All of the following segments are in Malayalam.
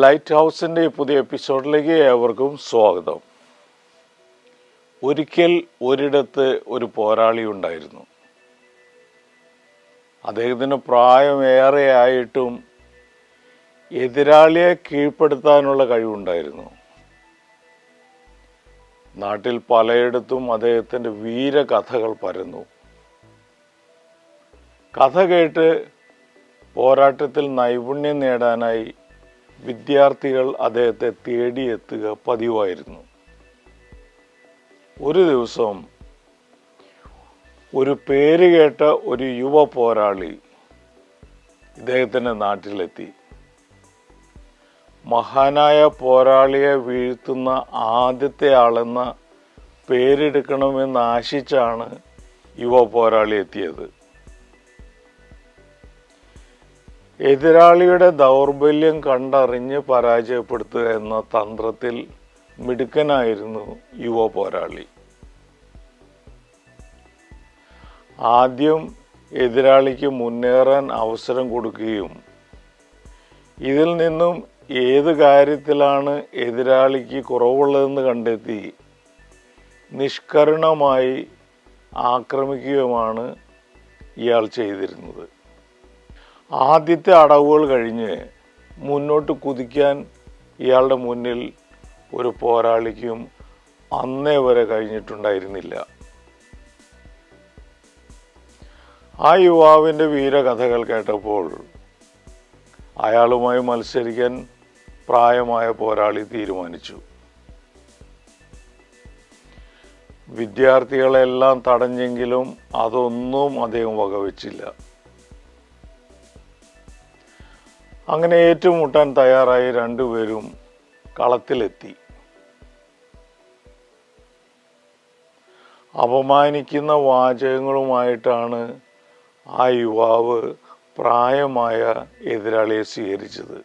ലൈറ്റ് ഹൗസിന്റെ പുതിയ എപ്പിസോഡിലേക്ക് ഏവർക്കും സ്വാഗതം. ഒരിക്കൽ ഒരിടത്ത് ഒരു പോരാളി ഉണ്ടായിരുന്നു. അദ്ദേഹത്തിന് പ്രായമേറെയായിട്ടും എതിരാളിയെ കീഴ്പ്പെടുത്താനുള്ള കഴിവുണ്ടായിരുന്നു. നാട്ടിൽ പലയിടത്തും അദ്ദേഹത്തിന്റെ വീരകഥകൾ പരന്നു. കഥ കേട്ട് പോരാട്ടത്തിൽ നൈപുണ്യം നേടാനായി വിദ്യാർത്ഥികൾ അദ്ദേഹത്തെ തേടിയെത്തുക പതിവായിരുന്നു. ഒരു ദിവസം ഒരു പേര് കേട്ട ഒരു യുവ പോരാളി ഇദ്ദേഹത്തിന്റെ നാട്ടിലെത്തി. മഹാനായ പോരാളിയെ വീഴ്ത്തുന്ന ആദ്യത്തെ ആളെന്ന പേരെടുക്കണമെന്ന് ആശിച്ചാണ് യുവ പോരാളി എത്തിയത്. എതിരാളിയുടെ ദൗർബല്യം കണ്ടറിഞ്ഞ് പരാജയപ്പെടുത്തുക എന്ന തന്ത്രത്തിൽ മിടുക്കനായിരുന്നു യുവ പോരാളി. ആദ്യം എതിരാളിക്ക് മുന്നേറാൻ അവസരം കൊടുക്കുകയും ഇതിൽ നിന്നും ഏത് കാര്യത്തിലാണ് എതിരാളിക്ക് കുറവുള്ളതെന്ന് കണ്ടെത്തി നിഷ്കരുണമായി ആക്രമിക്കുകയുമാണ് ഇയാൾ ചെയ്തിരുന്നത്. ആദ്യത്തെ അടവുകൾ കഴിഞ്ഞ് മുന്നോട്ട് കുതിക്കാൻ ഇയാളുടെ മുന്നിൽ ഒരു പോരാളിക്കും അന്നേ വരെ കഴിഞ്ഞിട്ടുണ്ടായിരുന്നില്ല. ആ യുവാവിന്റെ വീരകഥകൾ കേട്ടപ്പോൾ അയാളുമായി മത്സരിക്കാൻ പ്രായമായ പോരാളി തീരുമാനിച്ചു. വിദ്യാർത്ഥികളെല്ലാം തടഞ്ഞെങ്കിലും അതൊന്നും അദ്ദേഹം വകവെച്ചില്ല. അങ്ങനെ ഏറ്റുമുട്ടാൻ തയ്യാറായി രണ്ടുപേരും കളത്തിലെത്തി. അപമാനിക്കുന്ന വാചകങ്ങളുമായിട്ടാണ് ആ യുവാവ് പ്രായമായ എതിരാളിയെ സ്വീകരിച്ചത്.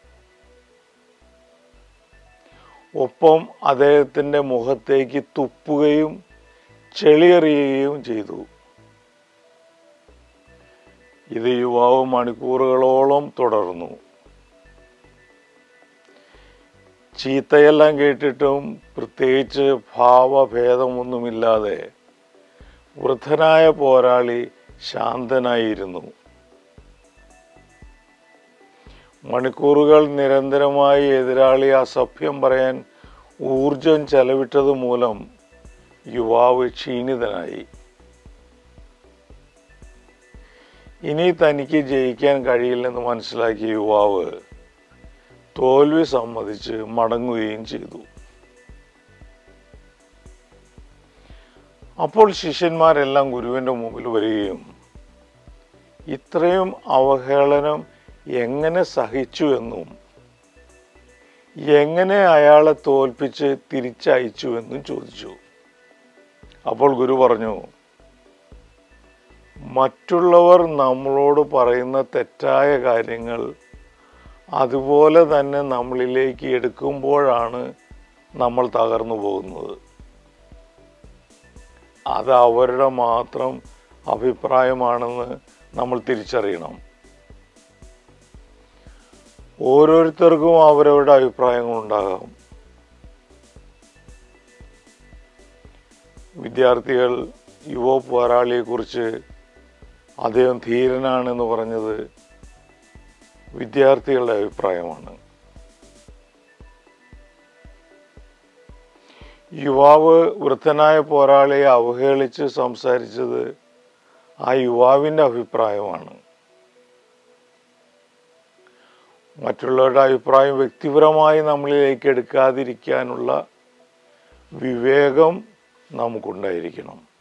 ഒപ്പം അദ്ദേഹത്തിന്റെ മുഖത്തേക്ക് തുപ്പുകയും ചെളിയറിയുകയും ചെയ്തു. ഇത് യുവാവ് മണിക്കൂറുകളോളം തുടർന്നു. ചീത്തയെല്ലാം കേട്ടിട്ടും പ്രത്യേകിച്ച് ഭാവഭേദമൊന്നുമില്ലാതെ വൃദ്ധനായ പോരാളി ശാന്തനായിരുന്നു. മണിക്കൂറുകൾ നിരന്തരമായി എതിരാളി അസഭ്യം പറയാൻ ഊർജം ചെലവിട്ടത് മൂലം യുവാവ് ക്ഷീണിതനായി. ഇനി തനിക്ക് ജയിക്കാൻ കഴിയില്ലെന്ന് മനസ്സിലാക്കിയ യുവാവ് തോൽവി സമ്മതിച്ച് മടങ്ങുകയും ചെയ്തു. അപ്പോൾ ശിഷ്യന്മാരെല്ലാം ഗുരുവിന്റെ മുമ്പിൽ വരികയും ഇത്രയും അവഹേളനം എങ്ങനെ സഹിച്ചു എന്നും എങ്ങനെ അയാളെ തോൽപ്പിച്ച് തിരിച്ചയച്ചു എന്നും ചോദിച്ചു. അപ്പോൾ ഗുരു പറഞ്ഞു മറ്റുള്ളവർ നമ്മളോട് പറയുന്ന തെറ്റായ കാര്യങ്ങൾ അതുപോലെ തന്നെ നമ്മളിലേക്ക് എടുക്കുമ്പോഴാണ് നമ്മൾ തകർന്നു പോകുന്നത്. അത് അവരുടെ മാത്രം അഭിപ്രായമാണെന്ന് നമ്മൾ തിരിച്ചറിയണം. ഓരോരുത്തർക്കും അവരവരുടെ അഭിപ്രായങ്ങളുണ്ടാകാം വിദ്യാർത്ഥികൾ യുവ പോരാളിയെക്കുറിച്ച് അദ്ദേഹം ധീരനാണെന്ന് പറഞ്ഞത് വിദ്യാർത്ഥികളുടെ അഭിപ്രായമാണ്. യുവാവ് വൃദ്ധനായ പോരാളിയെ അവഹേളിച്ച് സംസാരിച്ചത് ആ യുവാവിന്റെ അഭിപ്രായമാണ്. മറ്റുള്ളവരുടെ അഭിപ്രായം വ്യക്തിപരമായി നമ്മളിലേക്ക് എടുക്കാതിരിക്കാനുള്ള വിവേകം നമുക്കുണ്ടായിരിക്കണം.